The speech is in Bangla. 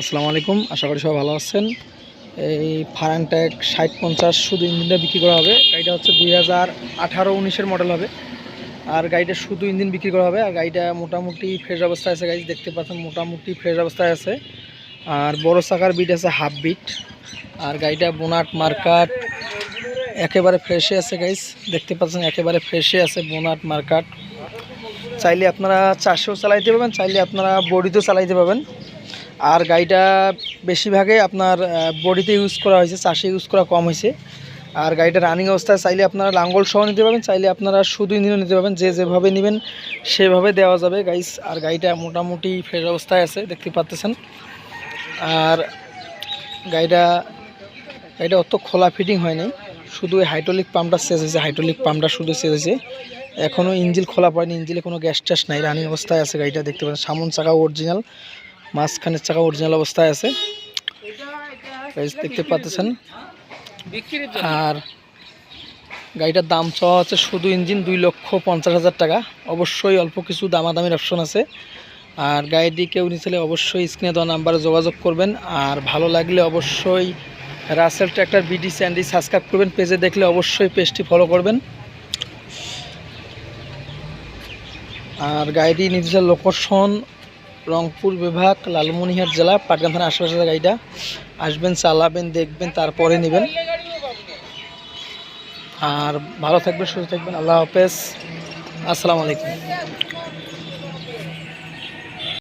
আসসালামু আলাইকুম। আশা করি সবাই ভালো আছেন। এই ফারানটেক ষাট পঞ্চাশ শুধু ইঞ্জিনটা বিক্রি করা হবে। গাড়িটা হচ্ছে দুই হাজার আঠারো উনিশের মডেল হবে। আর গাড়িটা শুধু ইঞ্জিন বিক্রি করা হবে। আর গাড়িটা মোটামুটি ফ্রেশ অবস্থায় আছে গাড়ি দেখতে পাচ্ছেন, মোটামুটি ফ্রেশ অবস্থায় আছে। আর বড় চাকার বিট আছে হাফ বিট আর গাড়িটা বোনাট মার্কাট একেবারে ফ্রেশে আছে গাইস দেখতে পাচ্ছেন, একেবারে ফ্রেশে আছে বোনাট মার্কাট চাইলে আপনারা চারশেও চালাইতে পারবেন, চাইলে আপনারা বডিতেও চালাইতে পারবেন। আর গাড়িটা বেশিরভাগে আপনার বডিতে ইউজ করা হয়েছে, চাষে ইউজ করা কম হয়েছে। আর গাড়িটা রানিং অবস্থায় চাইলে আপনারা লাঙ্গল সহ নিতে পারবেন, চাইলে আপনারা শুধু ইঞ্জিনও নিতে পারবেন, যে যেভাবে নেবেন সেভাবে দেওয়া যাবে গাইস আর গাড়িটা মোটামুটি ফ্রেশ অবস্থায় আছে, দেখতে পাচ্তেছেন আর গাড়িটা গাড়িটা অত খোলা ফিটিং হয়নি শুধু হাইড্রোলিক পাম্পটা শেষ হয়েছে হাইড্রোলিক পাম্পটা শুধু শেষ হয়েছে। এখনও ইঞ্জিল খোলা পড়েনি ইঞ্জিলে কোনো গ্যাস ট্যাস নাই রানিং অবস্থায় আছে গাড়িটা, দেখতে পাচ্ছেন। সামন চাকা অরিজিনাল মাঝখানের চাকা অরিজিনাল অবস্থায় আছে। দেখতে পাচ্ছেন? আর গাড়িটার দাম চাওয়া হচ্ছে শুধু ইঞ্জিন দুই লক্ষ পঞ্চাশ হাজার টাকা। অবশ্যই অল্প কিছু দামাদামির অপশন আছে। আর গাড়িটি কেউ নিচলে অবশ্যই স্ক্রিনে দেওয়া নাম্বারে যোগাযোগ করবেন। আর ভালো লাগলে অবশ্যই Rasel tractor BD Sandy subscribe করবেন। পেজে দেখলে অবশ্যই পেজটি ফলো করবেন। আর গাড়িটি নিজস্ব লোকেশন রংপুর বিভাগ, লালমনিহাট জেলা পাটগ্রাম থানার আশেপাশে গাড়িটা। আসবেন, চালাবেন, দেখবেন, তারপরে নেবেন। আর ভালো থাকবেন, সুস্থ থাকবেন। আল্লাহ হাফেজ। আসসালামু আলাইকুম।